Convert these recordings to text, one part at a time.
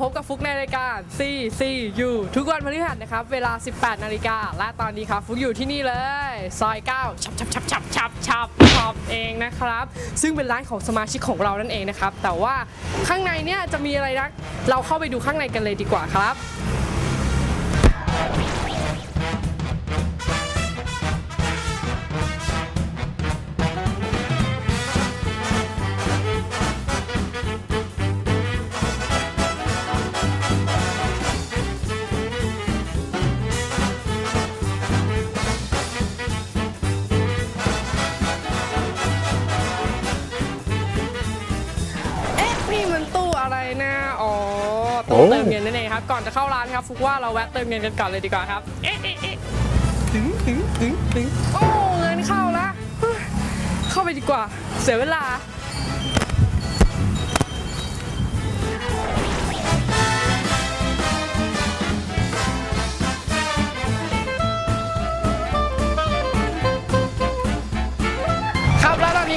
พบกับฟุกในรายการ CCU ทุกวันพฤหัสนะครับ เวลา 18 นาฬิกา และตอนนี้ครับ ฟุกอยู่ที่นี่เลย ซอย 9 ชับชับชับชับชับชับชับเองนะครับ ซึ่งเป็นร้านของสมาชิกของเรานั่นเองนะครับ แต่ว่าข้างในเนี่ยจะมีอะไรนะเราเข้าไปดูข้างในกันเลยดีกว่าครับ อะไรนะอ๋อตู้โอ้เติมเงินนั่นเองครับ ก่อนจะเข้าร้านครับฟุกว่าเราแวะเติมเงินกันก่อนเลยดีกว่าครับ เอ๊ะเอ๊ะเอ๊ะถึงถึงถึงถึงโอ้เงินเข้าละเฮ้ยเข้าไปดีกว่า เสียเวลา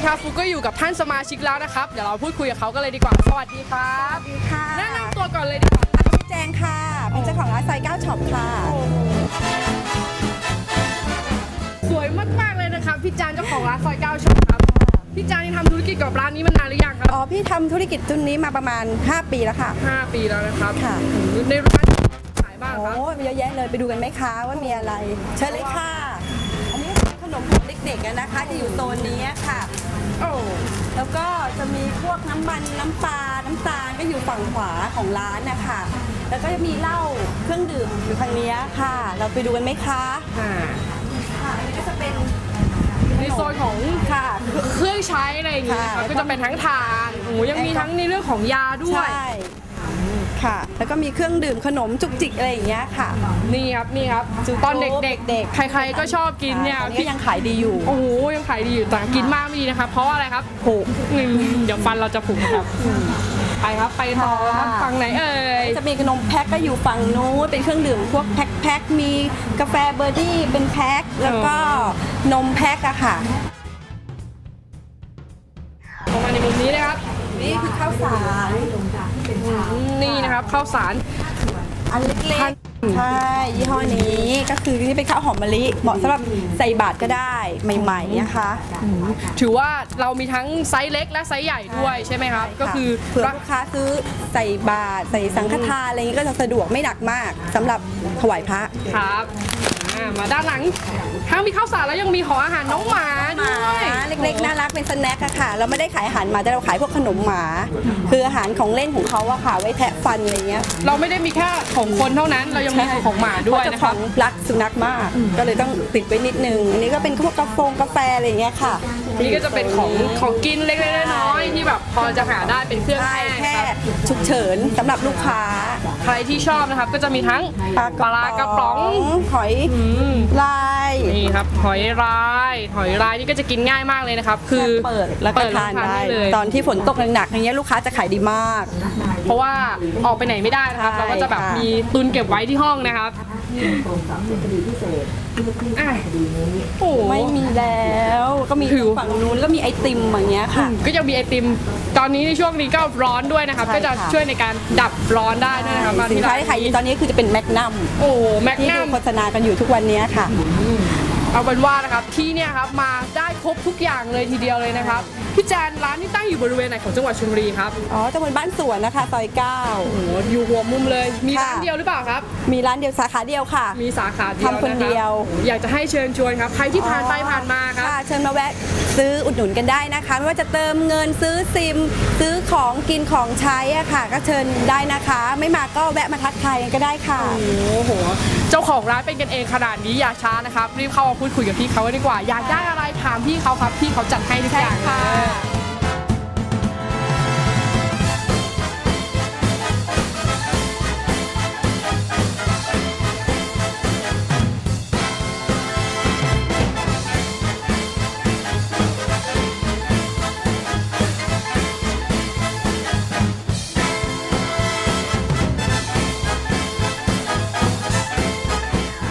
ครับแล้วตอนนี้ครับฟุกก็อยู่กับท่านสมาชิกแล้วนะครับ เดี๋ยวเราพูดคุยกับเขากันเลยดีกว่า สวัสดีครับสวัสดีค่ะแนะนำตัวก่อนเลยดีกว่าพี่แจงค่ะ เป็นเจ้าของร้านไซเก้าช็อปค่ะ สวยมากๆเลยนะครับพี่จานเจ้าของร้านซอยเก้าช็อปครับ พี่จานนี่ทำธุรกิจกับร้านนี้มานานหรือยังครับ อ๋อ พี่ทำธุรกิจจุนนี้มาประมาณ 5 ปีแล้วค่ะ 5 ปีแล้วนะครับค่ะในร้านขายบ้างโอ้ครับเยอะแยะเลยไปดูกันไหมคะว่ามีอะไร เชิญเลยค่ะ อันนี้เป็นขนมของเด็กๆอะนะคะ จะอยู่โซนนี้ค่ะ โอ้แล้วก็จะมีพวกน้ำมันน้ำปลา น้ำตาลก็อยู่ฝั่งขวาของร้านนะคะ แล้วก็จะมีเหล้าเครื่องดื่มอยู่ทางเนี้ยค่ะ เราไปดูกันไหมคะอ่าค่ะอันนี้ก็จะเป็นในโซนของค่ะ เครื่องใช้อะไรอย่างเงี้ยครับค่ะก็จะเป็นทั้งทานโอ้โหยังมีทั้งในเรื่องของยาด้วย ใช่ ค่ะ แล้วก็มีเครื่องดื่มขนมจุกจิกอะไรอย่างเงี้ยค่ะ นี่ครับนี่ครับตอนเด็กเด็กๆใครๆก็ชอบกินเนี่ยตอนนี้พี่ก็ยังขายดีอยู่ โอ้โหยังขายดีอยู่แต่กินมากไม่ดีนะครับเพราะว่าอะไรครับผุอืมเดี๋ยวฟันเราจะผุครับ ไปครับไปต่อครับค่ะ ฝั่งไหนเอ่ย จะมีขนมแพ็คก็อยู่ฝั่งนู้นเป็นเครื่องดื่มพวกแพ็คแพ็คมีกาแฟเบอร์ดี้เป็นแพ็คแล้วก็นมแพ็คอะค่ะออกมาในมุมนี้นะครับนี่คือข้าวสาร นี่นะครับข้าวสาร อันเล็กๆ ใช่ ยี่ห้อนี้ก็คือนี่เป็นข้าวหอมมะลิเหมาะสำหรับใส่บาตรก็ได้ใหม่ๆนะคะ ถือว่าเรามีทั้งไซส์เล็กและไซส์ใหญ่ด้วยใช่ไหมครับ ก็คือเผื่อลูกค้าซื้อใส่บาตรใส่สังฆทานอะไรอย่างนี้ก็จะสะดวกไม่หนักมากสำหรับถวายพระครับอ่า มาด้านหลังทั้งมีข้าวสารแล้วยังมีหออาหารน้องหมาด้วยเล็กๆน่ารักเป็นสแน็คอะค่ะ เราไม่ได้ขายอาหารหมาแต่เราขายพวกขนมหมา คืออาหารของเล่นของเขาอะค่ะ ไว้แทะฟันอะไรเงี้ยเราไม่ได้มีแค่ของคนเท่านั้น เรายังมีของหมาด้วยเพราะนะเจ้าคขรัอบงรักสุนัขมาก ก็เลยต้องติดไว้นิดนึง อันนี้ก็เป็นพวกกาแฟกาแฟอะไรเงี้ยค่ะนี่ก็จะเป็นของของกินเล็กๆน้อยๆที่แบบพอจะหาได้เป็นเครื่องใช่แห้งแค่ครับ ฉุกเฉินสำหรับลูกค้าใครที่ชอบนะครับก็จะมีทั้งปลากระป๋องหอยอืมลาย นี่ครับหอยลายหอยลายนี่ก็จะกินง่ายมากเลยนะครับ คือเปิดแล้วก็เปิดทานได้ เลย ตอนที่ฝนตกหนักๆอย่างเงี้ยลูกค้าจะขายดีมาก เพราะว่าออกไปไหนไม่ได้นะครับ ใช่เราก็จะแบบค่ะ มีตุนเก็บไว้ที่ห้องนะครับ อะโอ้โหไม่มีแล้ว ก็มีหิวฝั่งนู้นก็มีไอติมอย่างเงี้ยค่ะ ก็ยังมีไอติม ตอนนี้ในช่วงนี้ก็ร้อนด้วยนะครับ ใช่ก็จะค่ะ ช่วยในการดับร้อนได้ด้วยนะครับสินค้าที่ขายดีตอนนี้คือจะเป็นแมกนัมโอ้แมกที่นัดูม โฆษณากันอยู่ทุกวันนี้ค่ะ เอาเป็นว่านะครับที่เนี่ยครับมาได้ครบทุกอย่างเลยทีเดียวเลยนะครับพี่แจนร้านที่ตั้งอยู่บริเวณไหนของจังหวัดชลบุรีครับอ๋อตำบลบ้านสวนนะคะซอยเก้าโอ้โหอยู่หัวมุมเลย มีค่ะร้านเดียวหรือเปล่าครับ มีร้านเดียวสาขาเดียวค่ะ มีสาขาเดียวทำคนเดียวะรับอยากจะให้เชิญชวนครับใครที่ผ่านไปผ่านมาครับค่ะเชิญมาแวะซื้ออุดหนุนกันได้นะคะ ไม่ว่าจะเติมเงินซื้อซิม ซื้อของกินของใช้อะค่ะ ก็เชิญได้นะคะ ไม่มาก็แวะมาทักทายกันก็ได้ค่ะ โอ้โห เจ้าของร้านเป็นกันเองขนาดนี้อย่าช้านะครับรีบเข้ามาพูดคุยกับพี่เขาดีกว่า อยากได้อะไรถามพี่เขาครับพี่เขาจัดให้ทุกอย่างใช่ค่ะเลย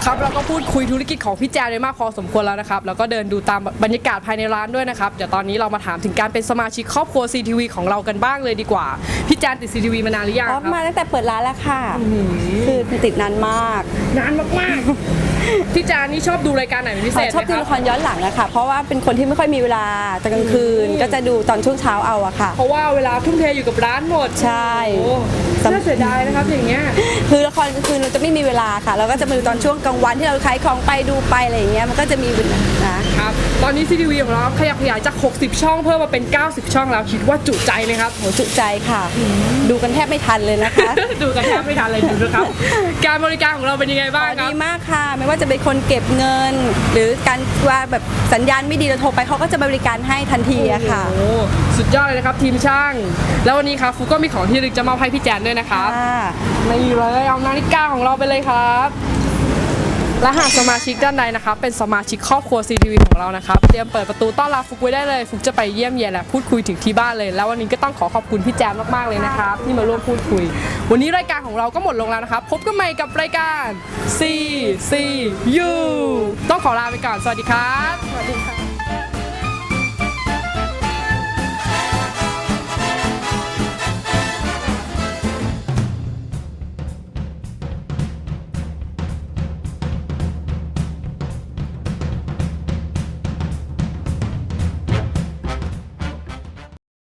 ครับเราก็พูดคุยธุรกิจของพี่แจนไปมากพอสมควรแล้วนะครับแล้วก็เดินดูตามบรรยากาศภายในร้านด้วยนะครับเดี๋ยวตอนนี้เรามาถามถึงการเป็นสมาชิกครอบครัว CTV ของเรากันบ้างเลยดีกว่า พี่แจนติด CTV มานานหรือยังอ๋คอรับมาตั้งแต่เปิดร้านแล้วค่ะ คือติดนานมาก นานมากๆ พี่แจนนี่ชอบดูรายการไหนเป็นพิเศษชอบไหมดูครัละบครย้อนหลังอะค่ะ เพราะว่าเป็นคนที่ไม่ค่อยมีเวลาแต่กลางคืน ก็จะดูตอนช่วงเช้าเอาอะค่ะ เพราะว่าเวลาทุ่มเทอยู่กับร้านหมดใช่ โอ้น่าเสียดายนะครับอย่างเงี้ย คือละครกลางคืนเราจะไม่มีเวลาค่ะ เราก็จะมาดูตอนช่วงกลางวันที่เราขายของไปดูไปอะไรอย่างเงี้ยมันก็จะมีนะครับ ตอนนี้ CTV ของเราขยับขยายจาก 60 ช่องเพิ่มมาเป็น 90 ช่องแล้วคิดว่าจุใจไหมครับ โหจุใจค่ะ ดูกันแทบไม่ทันเลยนะคะ ดูกันแทบไม่ทันเลยดูนะครับ การบริการของเราเป็นยังไงบ้างครัดีบมากค่ะ ไม่ว่าจะเป็นคนเก็บเงิน หรือการว่าแบบสัญญาณไม่ดีเราโทรไปเขาก็จะบริการให้ทันทีอะค่ะ โอ้สุดยอดเลยนะครับทีมช่าง แล้ววันนี้ครับฟุกก็มีของที่ระลึกจะมอบให้พี่แจนด้วยนะครับค่ะนี่เลยเอานาฬิกาของเราไปเลยครับ และหากสมาชิกด้านใดนะครับ เป็นสมาชิกครอบครัว CTV ของเรานะครับ เตรียมเปิดประตูต้อนรับฟุกไว้ได้เลย ฟุกจะไปเยี่ยมเยียนและพูดคุยถึงที่บ้านเลย แล้ววันนี้ก็ต้องขอขอบคุณพี่แจมมากๆเลยนะครับ ที่มาร่วมพูดคุย วันนี้รายการของเราก็หมดลงแล้วนะครับ พบกันใหม่กับรายการ C C U ต้องขอลาไปก่อน สวัสดีครับ สวัสดีค่ะ